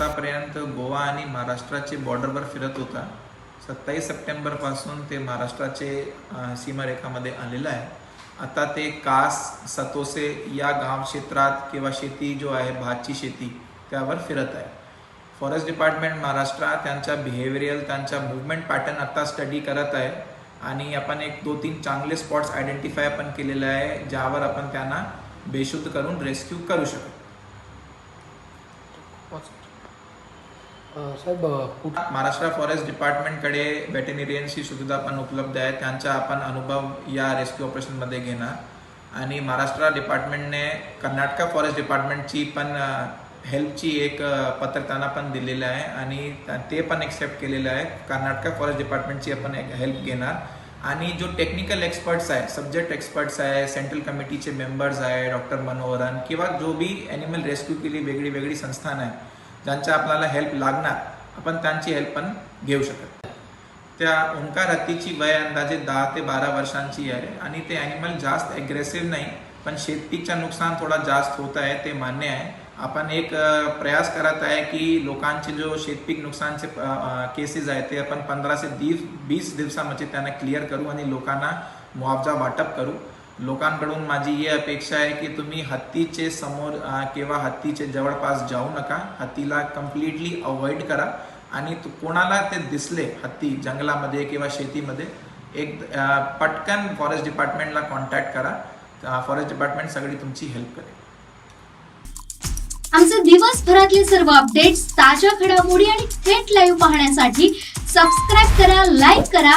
आत्तापर्यंत आतापर्यंत गोवा आणि महाराष्ट्राचे बॉर्डरवर फिरत होता. सत्तावीस सप्टेंबरपासून ते महाराष्ट्राचे सीमारेखामध्ये आलेलं आहे. आता ते कास सतोसे या गाव क्षेत्रात किंवा शेती जो आहे भातची शेती त्यावर फिरत आहे. फॉरेस्ट डिपार्टमेंट महाराष्ट्र त्यांच्या बिहेवियरल त्यांच्या मुवमेंट पॅटर्न आता स्टडी करत आहे. आणि आपण एक दो तीन चांगले स्पॉट्स आयडेंटिफाय पण केलेले आहे ज्यावर आपण त्यांना बेशुद्ध करून रेस्क्यू करू शकतो. साहेब महाराष्ट्र फॉरेस्ट डिपार्टमेंटकडे व्हेटेनेरियन्सची सुविधा पण उपलब्ध आहे त्यांचा आपण अनुभव या रेस्क्यू ऑपरेशनमध्ये घेणार. आणि महाराष्ट्र डिपार्टमेंटने कर्नाटका फॉरेस्ट डिपार्टमेंटची पण हेल्पची एक पत्र त्यांना पण दिलेलं आहे. आणि ते पण एक्सेप्ट केलेलं आहे. कर्नाटका फॉरेस्ट डिपार्टमेंटची आपण एक हेल्प घेणार. आणि जो टेक्निकल एक्सपर्ट्स आहे सब्जेक्ट एक्सपर्ट्स आहे सेंट्रल कमिटीचे मेंबर्स आहे डॉक्टर मनोहरन किंवा जो बी ॲनिमल रेस्क्यू केली वेगळी वेगळी संस्थान आहे ज्यांच्या आपल्याला हेल्प लागणार आपण त्यांची हेल्प पण घेऊ शकत त्या ओंकार हत्तीची वय अंदाजे दहा ते बारा वर्षांची आहे आणि ते ॲनिमल जास्त ॲग्रेसिव्ह नाही पण शेतपीकचं नुकसान थोडा जास्त होत आहे ते मान्य आहे. आपण एक प्रयास करत आहे की लोकांचे जो शेतपीक नुकसानचे केसेस आहेत ते आपण पंधरा ते दीस वीस दिवसामध्ये त्यांना क्लिअर करू आणि लोकांना मुआवजा वाटप करू. लोकांकडून माझी ही अपेक्षा आहे की तुम्ही हत्तीचे समोर किंवा हत्तीचे जवळपास जाऊ नका. हत्तीला कम्प्लिटली अवॉइड करा. आणि कोणाला ते दिसले हत्ती जंगलामध्ये किंवा शेतीमध्ये एक पटकन फॉरेस्ट डिपार्टमेंटला कॉन्टॅक्ट करा. फॉरेस्ट डिपार्टमेंट सगळी तुमची हेल्प करेल. आमचे दिवसभरातले सर्व अपडेट्स ताज्या घडामोडी आणि थेट लाईव्ह पाहण्यासाठी सबस्क्राईब करा लाईक करा